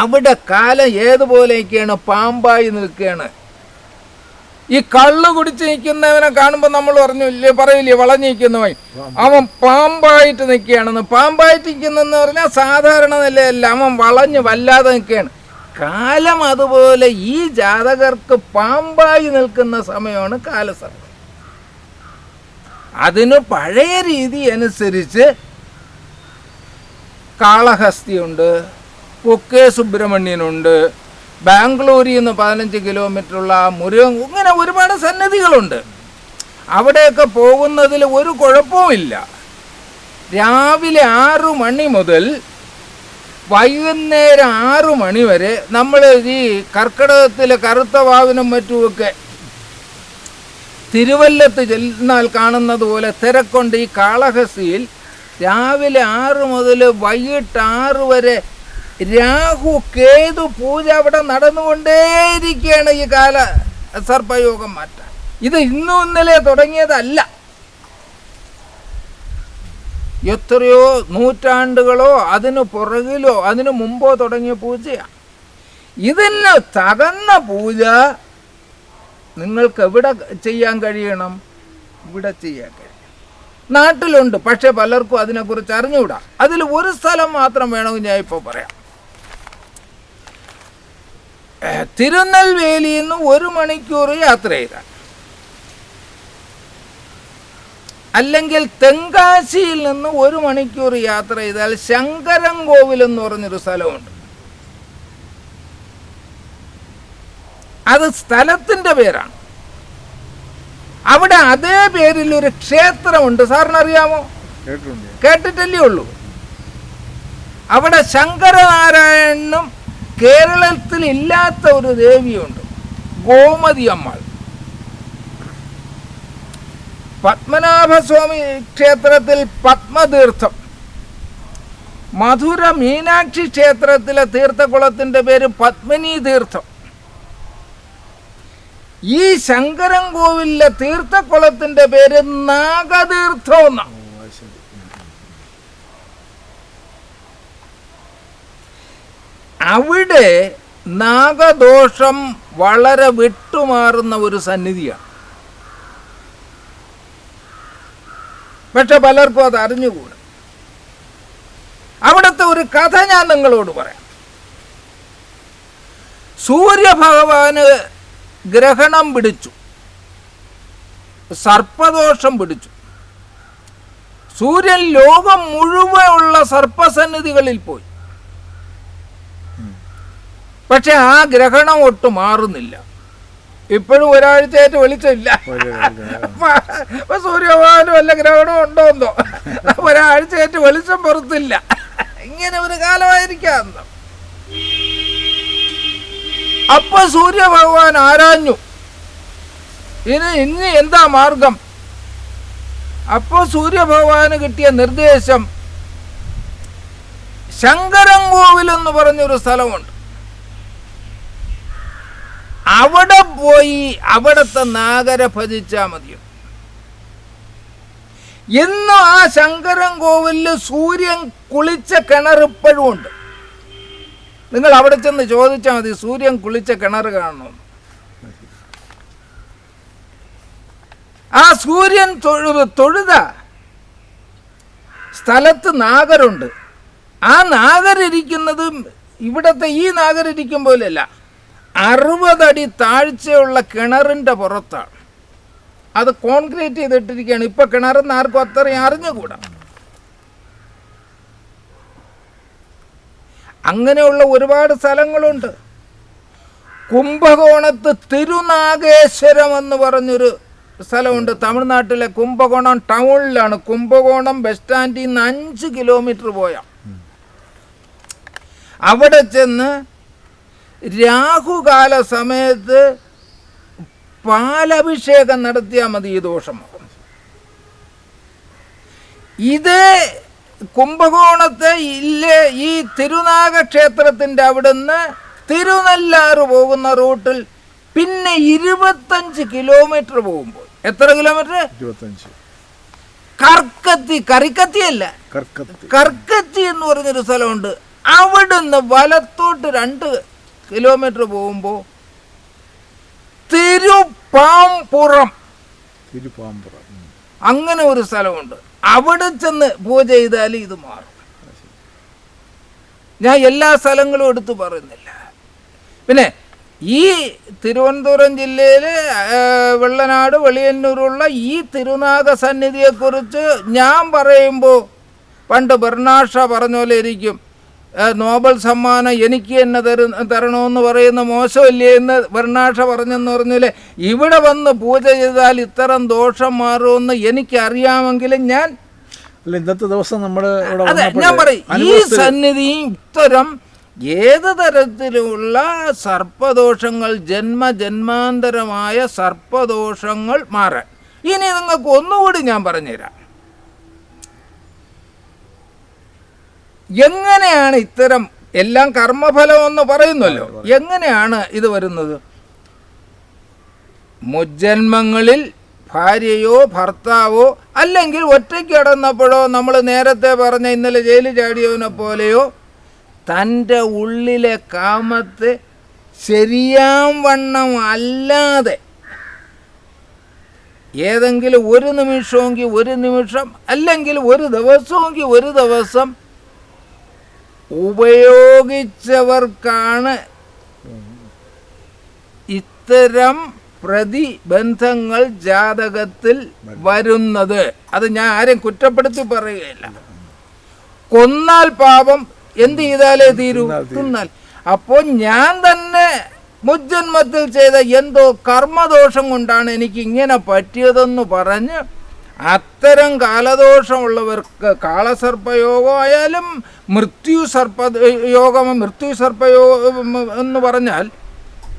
അവിടെ കാലം ഏതുപോലെയൊക്കെയാണ്? പാമ്പായി നിൽക്കുകയാണ്. ഈ കള്ളു കുടിച്ച് നിൽക്കുന്നവനെ കാണുമ്പോൾ നമ്മൾ പറഞ്ഞു ഇല്ലേ പറയില്ലേ വളഞ്ഞിരിക്കുന്നവൻ. അവൻ പാമ്പായിട്ട് നിൽക്കുകയാണെന്ന്. പാമ്പായിട്ട് നിൽക്കുന്നെന്ന് പറഞ്ഞാൽ സാധാരണ നിലയല്ല. അവൻ വളഞ്ഞ് വല്ലാതെ നിൽക്കുകയാണ്. കാലം അതുപോലെ ഈ ജാതകർക്ക് പാമ്പായി നിൽക്കുന്ന സമയമാണ് കാലസർപ്പം അതിന് പഴയ രീതി അനുസരിച്ച് കാളഹസ്തിയുണ്ട്. പൊക്കെ സുബ്രഹ്മണ്യനുണ്ട്. ബാംഗ്ലൂരിൽ നിന്ന് പതിനഞ്ച് കിലോമീറ്ററുള്ള മുരുകൻ ഇങ്ങനെ ഒരുപാട് സന്നദ്ധികളുണ്ട് അവിടെയൊക്കെ പോകുന്നതിൽ ഒരു കുഴപ്പവുമില്ല. രാവിലെ ആറു മണി മുതൽ വൈകുന്നേരം ആറു മണി വരെ നമ്മൾ ഈ കർക്കിടകത്തിലെ കറുത്ത വാവിനും മറ്റുമൊക്കെ തിരുവല്ലത്ത് ചെന്നാൽ കാണുന്നത് പോലെ തിരക്കൊണ്ട് ഈ കാളഹസിയിൽ രാവിലെ ആറ് മുതൽ വൈകിട്ട് ആറ് വരെ രാഹു കേതു പൂജ അവിടെ നടന്നുകൊണ്ടേയിരിക്കുകയാണ് ഈ കാല സർപ്പയോഗം മാറ്റാൻ. ഇത് ഇന്നും ഇന്നലെ തുടങ്ങിയതല്ല. എത്രയോ നൂറ്റാണ്ടുകളോ അതിനു പുറകിലോ അതിനു മുമ്പോ തുടങ്ങിയ പൂജയാണ്. ഇതിന് തകന്ന പൂജ നിങ്ങൾക്ക് എവിടെ ചെയ്യാൻ കഴിയണം? ഇവിടെ ചെയ്യാൻ കഴിയും നാട്ടിലുണ്ട് പക്ഷെ പലർക്കും അതിനെക്കുറിച്ച് അറിഞ്ഞുകൂടാ. അതിൽ ഒരു സ്ഥലം മാത്രം വേണമെങ്കിൽ ഞാൻ ഇപ്പോൾ പറയാം. തിരുനെൽവേലിയിൽ നിന്ന് ഒരു മണിക്കൂർ യാത്ര ചെയ്താൽ. അല്ലെങ്കിൽ തെങ്കാശിയിൽ നിന്ന് ഒരു മണിക്കൂർ യാത്ര ചെയ്താൽ ശങ്കരൻകോവിൽ എന്ന് പറഞ്ഞൊരു സ്ഥലമുണ്ട്. അത് സ്ഥലത്തിന്റെ പേരാണ്. അവിടെ അതേ പേരിൽ ഒരു ക്ഷേത്രമുണ്ട്. സാറിന് അറിയാമോ കേട്ടിട്ടില്ലേ ഉള്ളൂ. അവിടെ ശങ്കരനാരായണനും കേരളത്തിൽ ഇല്ലാത്ത ഒരു ദേവിയുണ്ട്. ഗോമതി അമ്മാൾ. പത്മനാഭസ്വാമി ക്ഷേത്രത്തിൽ പത്മതീർത്ഥം. മധുര മീനാക്ഷി ക്ഷേത്രത്തിലെ തീർത്ഥകുളത്തിന്റെ പേര് പത്മിനി തീർത്ഥം. ഈ ശങ്കരൻ കോവിലിലെ തീർത്ഥകുളത്തിന്റെ പേര് നാഗതീർത്ഥം എന്നാണ്. അവിടെ നാഗദോഷം വളരെ വിട്ടുമാറുന്ന ഒരു സന്നിധിയാണ്. പക്ഷെ പലർക്കും അത് അറിഞ്ഞുകൂടാ. അവിടുത്തെ ഒരു കഥ ഞാൻ നിങ്ങളോട് പറയാം. സൂര്യഭഗവാന് ഗ്രഹണം പിടിച്ചു. സർപ്പദോഷം പിടിച്ചു. സൂര്യൻ ലോകം മുഴുവനുള്ള സർപ്പസന്നിധികളിൽ പോയി. പക്ഷെ ആ ഗ്രഹണം ഒട്ടും മാറുന്നില്ല. ഇപ്പോഴും ഒരാഴ്ചയായിട്ട് വെളിച്ചമില്ല. അപ്പൊ സൂര്യഭഗവാനും വല്ല ഗ്രഹണം ഉണ്ടോന്നോ? ഒരാഴ്ചയായിട്ട് വെളിച്ചം പുറത്തില്ല. ഇങ്ങനെ ഒരു കാലമായിരിക്കാം അപ്പൊ സൂര്യഭഗവാൻ ആരാഞ്ഞു? ഇനി ഇനി എന്താ മാർഗം? അപ്പോൾ സൂര്യഭഗവാന് കിട്ടിയ നിർദ്ദേശം ശങ്കരൻകോവിൽ എന്ന് പറഞ്ഞൊരു സ്ഥലമുണ്ട്. അവിടെ പോയി അവിടുത്തെ നാഗരെ ഭജിച്ചാൽ മതിയോ? ഇന്നും ആ ശങ്കരൻ കോവിലിൽ സൂര്യൻ കുളിച്ച കിണർ ഇപ്പോഴും ഉണ്ട്. നിങ്ങൾ അവിടെ ചെന്ന് ചോദിച്ചാൽ മതി സൂര്യൻ കുളിച്ച കിണർ കാണണം? ആ സൂര്യൻ തൊഴുത് തൊഴുത. സ്ഥലത്ത് നാഗരുണ്ട്. ആ നാഗരിക്കുന്നത് ഇവിടത്തെ ഈ നാഗരിക്കും പോലെയല്ല. അറുപതടി താഴ്ചയുള്ള കിണറിന്റെ പുറത്താണ്. അത് കോൺക്രീറ്റ് ചെയ്തിട്ടിരിക്കുകയാണ്. ഇപ്പം കിണറെന്ന് ആർക്കും അത്രയും അറിഞ്ഞുകൂടാ. അങ്ങനെയുള്ള ഒരുപാട് സ്ഥലങ്ങളുണ്ട്. കുംഭകോണത്ത് തിരുനാഗേശ്വരം എന്ന് പറഞ്ഞൊരു സ്ഥലമുണ്ട്. തമിഴ്നാട്ടിലെ കുംഭകോണം ടൗണിലാണ്. കുംഭകോണം ബസ് സ്റ്റാൻഡിൽ നിന്ന് അഞ്ച് കിലോമീറ്റർ പോയാൽ അവിടെ ചെന്ന് രാഹുകാല സമയത്ത് പാലഭിഷേകം നടത്തിയാൽ മതി ഈ ദോഷമാകും. ഇത് കുംഭകോണത്തെ ഇല്ലേ ഈ തിരുനാഗ ക്ഷേത്രത്തിന്റെ അവിടുന്ന് തിരുനെല്ലാറ് പോകുന്ന റൂട്ടിൽ പിന്നെ ഇരുപത്തഞ്ച് കിലോമീറ്റർ പോകുമ്പോൾ. എത്ര കിലോമീറ്റർ? ഇരുപത്തഞ്ച്. കർക്കത്തി കറിക്കത്തിയല്ല കർക്കത്തി. കർക്കത്തി എന്ന് പറഞ്ഞൊരു സ്ഥലമുണ്ട്. അവിടുന്ന് വലത്തോട്ട് രണ്ട് കിലോമീറ്റർ പോകുമ്പോൾ തിരുപ്പാമ്പുറം. തിരുപ്പാമ്പുറം അങ്ങനെ ഒരു സ്ഥലമുണ്ട്. അവിടെ ചെന്ന് പൂജ ചെയ്താൽ ഇത് മാറും. ഞാൻ എല്ലാ സ്ഥലങ്ങളും എടുത്തു പറയുന്നില്ല. പിന്നെ ഈ തിരുവനന്തപുരം ജില്ലയിൽ വെള്ളനാട് വെളിയന്നൂരുള്ള ഈ തിരുനാഗ സന്നിധിയെക്കുറിച്ച് ഞാൻ പറയുമ്പോൾ പണ്ട് ബർണാഷ പറഞ്ഞ പോലെ ഇരിക്കും. നോബൽ സമ്മാനം എനിക്ക് തന്നെ തരു തരണമെന്ന് പറയുന്ന മോശമല്ലേ എന്ന് വർണാഷ പറഞ്ഞെന്ന് പറഞ്ഞില്ലേ? ഇവിടെ വന്ന് പൂജ ചെയ്താൽ ഇത്തരം ദോഷം മാറുമെന്ന് എനിക്കറിയാമെങ്കിലും ഞാൻ അല്ല ഇന്നത്തെ ദിവസം നമ്മൾ അതെ ഞാൻ പറയും ഈ സന്നിധി ഇത്തരം ഏത് തരത്തിലുള്ള സർപ്പദോഷങ്ങൾ ജന്മ ജന്മജന്മാന്തരമായ സർപ്പദോഷങ്ങൾ മാറാൻ. ഇനി നിങ്ങൾക്ക് ഒന്നുകൂടി ഞാൻ പറഞ്ഞുതരാം. എങ്ങനെയാണ് ഇത്തരം എല്ലാം കർമ്മഫലം എന്ന് പറയുന്നല്ലോ? എങ്ങനെയാണ് ഇത് വരുന്നത്? മുജ്ജന്മങ്ങളിൽ ഭാര്യയോ ഭർത്താവോ അല്ലെങ്കിൽ ഒറ്റയ്ക്ക് കിടന്നപ്പോഴോ നമ്മൾ നേരത്തെ പറഞ്ഞ ഇന്നലെ ജയിലിൽ ചാടിയവനെ പോലെയോ തന്റെ ഉള്ളിലെ കാമത്തെ ശരിയാം വണ്ണം അല്ലാതെ ഏതെങ്കിലും ഒരു നിമിഷമെങ്കിൽ ഒരു നിമിഷം അല്ലെങ്കിൽ ഒരു ദിവസമെങ്കിൽ ഒരു ദിവസം ഉപയോഗിച്ചവർക്കാണ് ഇത്തരം പ്രതിബന്ധങ്ങൾ ജാതകത്തിൽ വരുന്നത്. അത് ഞാൻ ആരെയും കുറ്റപ്പെടുത്തി പറയുകയില്ല. കൊന്നാൽ പാപം. എന്ത് ചെയ്താലേ തീരൂ? തിന്നാൽ അപ്പോൾ ഞാൻ തന്നെ മുജ്ജന്മത്തിൽ ചെയ്ത എന്തോ കർമ്മദോഷം കൊണ്ടാണ് എനിക്ക് ഇങ്ങനെ പറ്റിയതെന്ന് പറഞ്ഞ് അത്തരം കാലദോഷമുള്ളവർക്ക് കാളസർപ്പയോഗം ആയാലും മൃത്യു സർപ്പ യോഗം മൃത്യു സർപ്പയോഗം എന്ന് പറഞ്ഞാൽ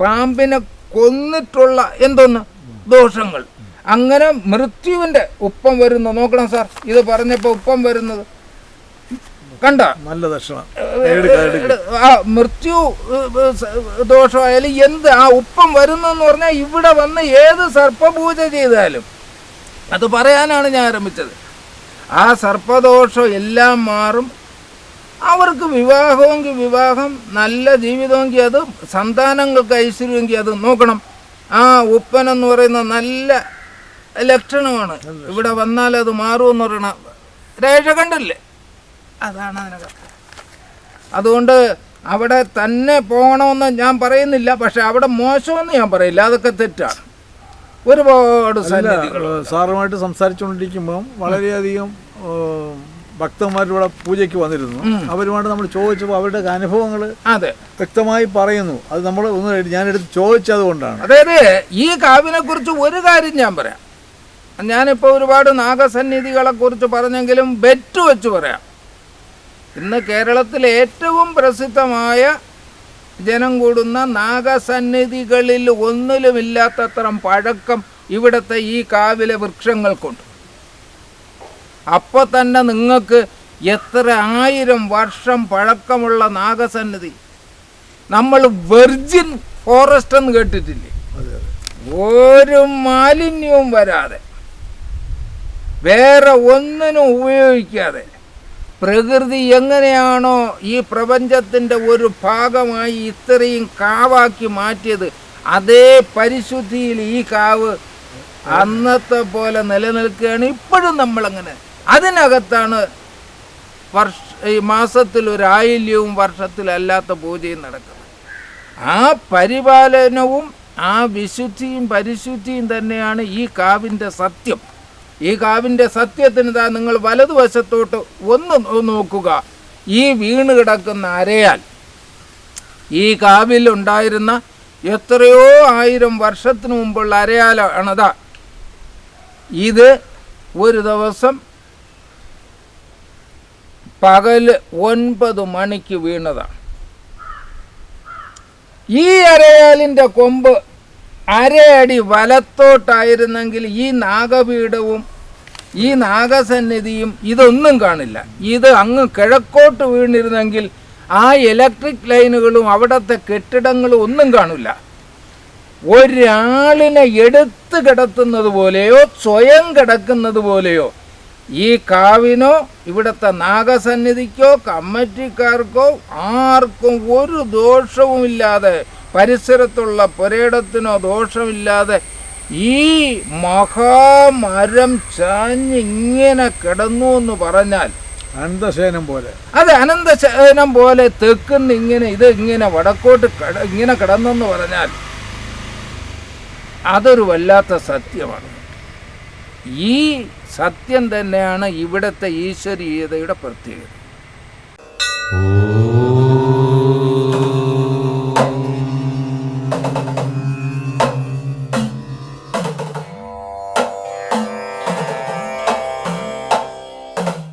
പാമ്പിനെ കൊന്നിട്ടുള്ള എന്തോന്ന്? ദോഷങ്ങൾ. അങ്ങനെ മൃത്യുവിന്റെ ഉപ്പം വരുന്നു. നോക്കണം സാർ ഇത് പറഞ്ഞപ്പോൾ ഉപ്പം വരുന്നത്. കണ്ട? നല്ല. ആ മൃത്യു ദോഷമായാലും എന്ത് ആ ഉപ്പം വരുന്നെന്ന് പറഞ്ഞാൽ ഇവിടെ വന്ന് ഏത് സർപ്പപൂജ ചെയ്താലും അത് പറയാനാണ് ഞാൻ ആരംഭിച്ചത്. ആ സർപ്പദോഷം എല്ലാം മാറും. അവർക്ക് വിവാഹമെങ്കിൽ വിവാഹം നല്ല ജീവിതമെങ്കിൽ അത് സന്താനങ്ങൾക്ക് ഐശ്വര്യമെങ്കിൽ അത് നോക്കണം. ആ ഉപ്പൻ എന്ന് പറയുന്ന നല്ല ലക്ഷണമാണ്. ഇവിടെ വന്നാൽ അത് മാറുമെന്ന് പറയണ രേഖ കണ്ടല്ലേ? അതാണ് അതിനകത്ത് അതുകൊണ്ട് അവിടെ തന്നെ പോകണമെന്ന് ഞാൻ പറയുന്നില്ല പക്ഷെ അവിടെ മോശമെന്ന് ഞാൻ പറയില്ല. അതൊക്കെ തെറ്റാണ്. ഒരുപാട് സാറുമായിട്ട് സംസാരിച്ചുകൊണ്ടിരിക്കുമ്പം വളരെയധികം ഭക്തന്മാരിവിടെ പൂജയ്ക്ക് വന്നിരുന്നു. അവരുമായിട്ട് നമ്മൾ ചോദിച്ചപ്പോൾ അവരുടെ അനുഭവങ്ങൾ അതെ. വ്യക്തമായി പറയുന്നു. അത് നമ്മൾ ഒന്ന് ഞാനെടുത്ത് ചോദിച്ചത് കൊണ്ടാണ് അതായത് ഈ കാവിനെ കുറിച്ച് ഒരു കാര്യം ഞാൻ പറയാം. ഞാനിപ്പോൾ ഒരുപാട് നാഗസന്നിധികളെ കുറിച്ച് പറഞ്ഞെങ്കിലും ബെറ്റ് വെച്ച് പറയാം. ഇന്ന് കേരളത്തിലെ ഏറ്റവും പ്രസിദ്ധമായ ജനം കൂടുന്ന നാഗസന്നിധികളിൽ ഒന്നിലുമില്ലാത്തത്രം പഴക്കം ഇവിടുത്തെ ഈ കാവിലെ വൃക്ഷങ്ങൾക്കുണ്ട്. അപ്പോൾ തന്നെ നിങ്ങൾക്ക് എത്ര ആയിരം വർഷം പഴക്കമുള്ള നാഗസന്നിധി? നമ്മൾ വെർജിൻ ഫോറസ്റ്റ് എന്ന് കേട്ടിട്ടില്ലേ? ഒരു മാലിന്യവും വരാതെ വേറെ ഒന്നിനും ഉപയോഗിക്കാതെ പ്രകൃതി എങ്ങനെയാണോ ഈ പ്രപഞ്ചത്തിന്റെ ഒരു ഭാഗമായി ഇത്രയും കാവാക്കി മാറ്റിയത് അതേ പരിശുദ്ധിയിൽ ഈ കാവ് അന്നത്തെ പോലെ നിലനിൽക്കുകയാണ്. ഇപ്പോഴും നമ്മളങ്ങനെ. അതിനകത്താണ് വർഷ ഈ മാസത്തിൽ ഒരു വർഷത്തിലല്ലാത്ത പൂജയും നടക്കുന്നത്. ആ പരിപാലനവും ആ വിശുദ്ധിയും പരിശുദ്ധിയും തന്നെയാണ് ഈ കാവിന്റെ സത്യം. ഈ കാവിന്റെ സത്യത്തിന് താ നിങ്ങൾ വലതുവശത്തോട്ട് ഒന്ന് നോക്കുക. ഈ വീണ് കിടക്കുന്ന അരയാൽ. ഈ കാവിൽ ഉണ്ടായിരുന്ന എത്രയോ ആയിരം വർഷത്തിന് മുമ്പുള്ള അരയാലാണതാ ഇത് ഒരു ദിവസം പകൽ ഒൻപത് മണിക്ക് വീണതാണ് ഈ അരയാലിന്റെ കൊമ്പ് അരയടി വലത്തോട്ടായിരുന്നെങ്കിൽ ഈ നാഗപീഠവും ഈ നാഗസന്നിധിയും ഇതൊന്നും കാണില്ല. ഇത് അങ്ങ് കിഴക്കോട്ട് വീണിരുന്നെങ്കിൽ ആ ഇലക്ട്രിക് ലൈനുകളും അവിടുത്തെ കെട്ടിടങ്ങളും ഒന്നും കാണില്ല. ഒരാളിനെ എടുത്ത് കിടത്തുന്നത് പോലെയോ സ്വയം കിടക്കുന്നത് പോലെയോ ഈ കാവിനോ ഇവിടുത്തെ നാഗസന്നിധിക്കോ കമ്മിറ്റിക്കാർക്കോ ആർക്കും ഒരു ദോഷവുമില്ലാതെ പരിസരത്തുള്ള പുരയിടത്തിനോ ദോഷമില്ലാതെ ഈ മഹാമരം ചാഞ്ഞിങ്ങനെ കിടന്നു എന്ന് പറഞ്ഞാൽ അനന്തശേനം പോലെ. അതെ അനന്തശേനം പോലെ തെക്കുന്ന് ഇങ്ങനെ ഇത് ഇങ്ങനെ വടക്കോട്ട് കട ഇങ്ങനെ കിടന്നെന്ന് പറഞ്ഞാൽ അതൊരു വല്ലാത്ത സത്യമാണ്. ഈ സത്യം തന്നെയാണ് ഇവിടുത്തെ ഈശ്വരീയതയുടെ പ്രത്യേകത.